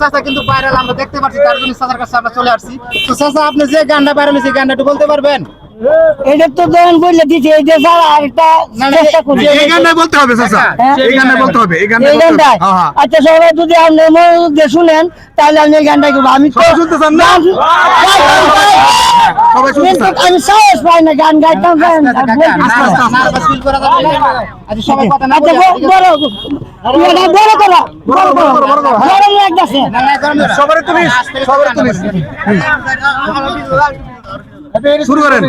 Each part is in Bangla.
চাচা কিন্তু ভাইরাল আমরা দেখতে পাচ্ছি, তার জন্য চাচার কাছে আমরা চলে আসছি। তো চাচা, আপনি যে গানটা ভাইরাল সেই গানটা একটু বলতে পারবেন? এটা তো দেন বললে দিছে এটা ছাড়া আরেকটা না, না, চেষ্টা করি এই গানটাই বলতে হবে চাচা হ্যাঁ? গানটাই বলতে হবে হ্যাঁ হ্যাঁ আচ্ছা সবাই যদি আপনি মনোযোগ শুনেন তাহলে আমি এই গানটা করব আমি তো না? শুনতে চান আমি সাহস পাই না গান গাইতাম গান আচ্ছা, কাকা, বলতে শুরু করেন।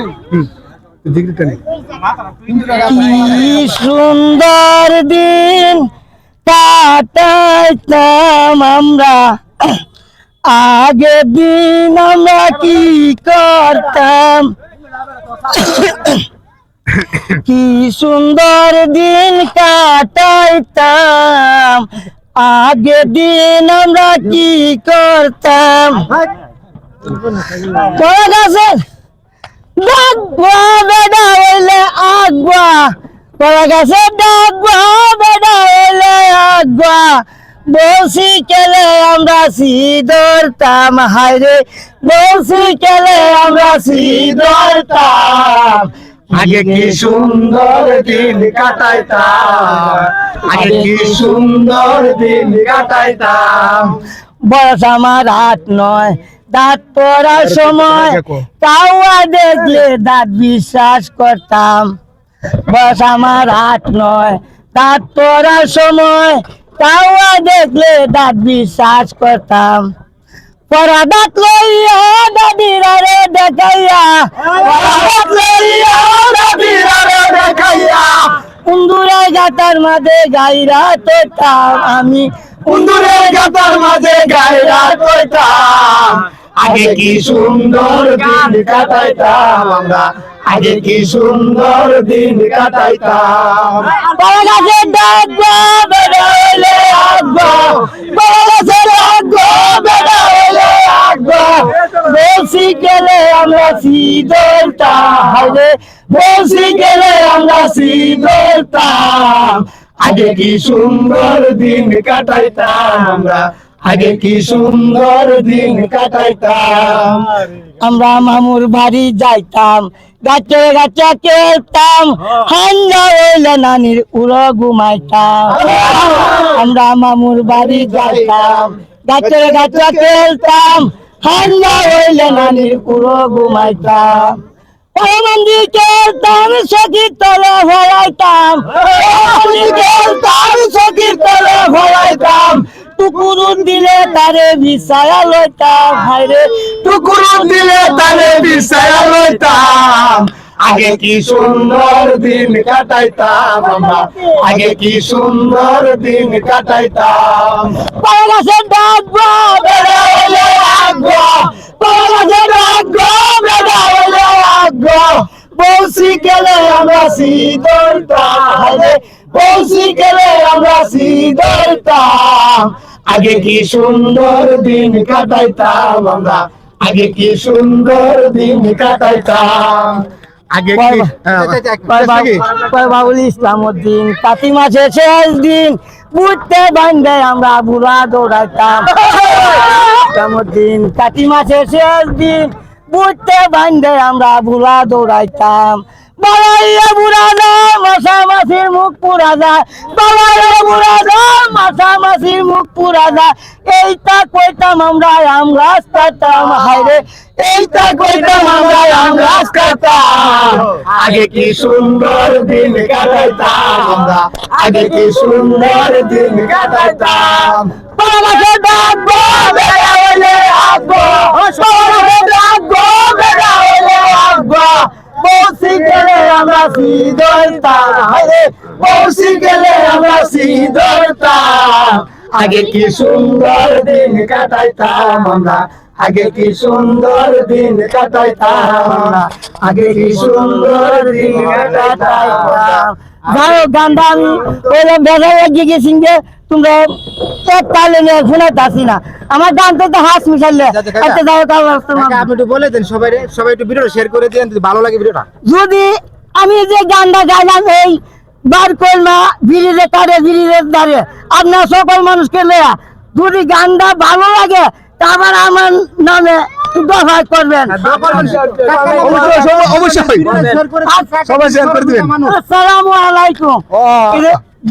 কি সুন্দর দিন কাটাইতাম আমরা। আগে দিন আমরা কি করতাম? কি সুন্দর দিন কাটাইতাম। আগে দিন আমরা কি করতাম? ডাকবা বেডা হইলে আগবা করা গেছে ডাকবা বেডা হইলে আগবা বলছি কেলে আমরা সিদরতাম হাইরে বলছি কেলে আমরা সিদরতাম আগে কি সুন্দর দিন কাটাইতাম? আগে কি সুন্দর দিন কাটাইতাম? বয়স আমার হাত নয়। দাঁত পড়ার সময় কাউয়া দেখলে দাঁত বিশ্বাস করতাম। বস আমার হাত নয়। দাঁত পড়ার সময় কাউয়া দেখলে দাঁত বিশ্বাস করতাম। পরা দাঁত লইয়া দাদিরা রে দেখাইয়া। পরা দাঁত লইয়া দাদিরা রে দেখাইয়া। কুন্দুরের গাতার মাঝে গাইরা তোতাম আমি। কুন্দুরের গাতার মাঝে গায়রা কইতাম আগে কি সুন্দর দিন কাটাইতাম আমরা? আগে কি সুন্দর দিন কাটাইতাম? বড় গাছে ডাকবো বেড়া হইলে আগবো বড় গাছে ডাকবো বেড়া হইলে আগবো বলছি গেলে আমরা সিদলতাম হাইরে বলছি গেলে আমরা সিদলতাম আগে কি সুন্দর দিন কাটাইতাম আমরা? আগে কি সুন্দর দিন কাটাইতাম। আমরা মামুর বাড়ি যাইতাম, গাছে গাছে খেলতাম হান্ডা হইলে নানির উড়ো ঘুমাইতাম। আমরা মামুর বাড়ি যাইতাম, গাছে গাছে খেলতাম হান্ডা হইলে নানির উড়ো ঘুমাইতাম। মন্দির খেলতাম, সখীর তলে ভরাইতাম। খেলতাম, সখীর তলে ভরাইতাম। টুকুরুন দিলে তারে বিছায়া লইতাম। হাইরে টুকুর দিলে তারে বিছায়া লইতাম। আগে কি সুন্দর দিন কাটাইতাম আমরা। আগে কি সুন্দর দিন কাটাইতাম। পাড়া গাছে ডাকবো। বেড়া হইলে আগবো পাড়া গাছে ডাকবো। বেড়া হইলে আগবো বলছি গেলে আমরা হাইরে বলছি গেলে আমরা সিদলতাম আগে কি সুন্দর দিন কাটাইতাম আমরা? আগে কি সুন্দর দিন কাটাইতাম? আগে কি বাবুল ইসলাম উদ্দিন কাতি মাসের শেষ দিন বুঝতে বান্ধে আমরা বুড়া দৌড়াইতাম। ইসলামুদ্দিন কাতি মাসের শেষ দিন বুঝতে বান্ধে আমরা বুড়া দৌড়াইতাম। বাড়াইয়া বুড়া যায় মাসির মুখ পুরা যায়। বাড়াইয়া বুড়া যায় মাসির মুখ পুরা যায়। এইটা কইতাম আমরা, আম গাছ কাটতাম হাইরে এইটা কইতাম আমরা, আম গাছ কাটতাম। আগে কি সুন্দর দিন কাটাইতাম আমরা। আগে কি সুন্দর দিন কাটাইতাম। বাবাকে ডাকবো, বেড়া হইলে আগবো বাবাকে ডাকবো বেড়া হইলে আগবো বসি গেলে আমরা বসি গেলে আমরা আগে কি সুন্দর দিন কাটাইতাম আমরা। আগে কি সুন্দর দিন কাটাইতাম আমরা। আগে কি সুন্দর দিন কাটাইতাম। গাও গান্ডা আমি ওইরকম বেড়া গিয়ে গেছি যে তোমরা এক তালে নিয়ে আসি না। আমার গান তো হাস মিশাইলে। কাকা- একটা যাও কাকা, আপনি একটু বলে দেন সবাই সবাই একটু ভিডিও শেয়ার করে দেন যদি ভালো লাগে ভিডিওটা। যদি আমি যে গানটা গাইলাম এই বার না ব্রিজের তারে ব্রিজের দ্বারে আপনার সকল মানুষকে লেয়া যদি গানটা ভালো লাগে তারপর আমার নামে দফা করবেন। অবশ্যই, সবাই- অবশ্যই। শেয়ার করে দিন, কাকা, সবাই শেয়ার দিবেন। আসসালামু আলাইকুম।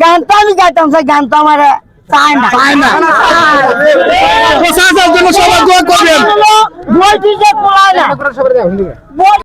গানটা আমি গাইতাম সেই গানটা আমার চায় না। চায় না। তো চাচার জন্য সবাই দোয়া করবেন।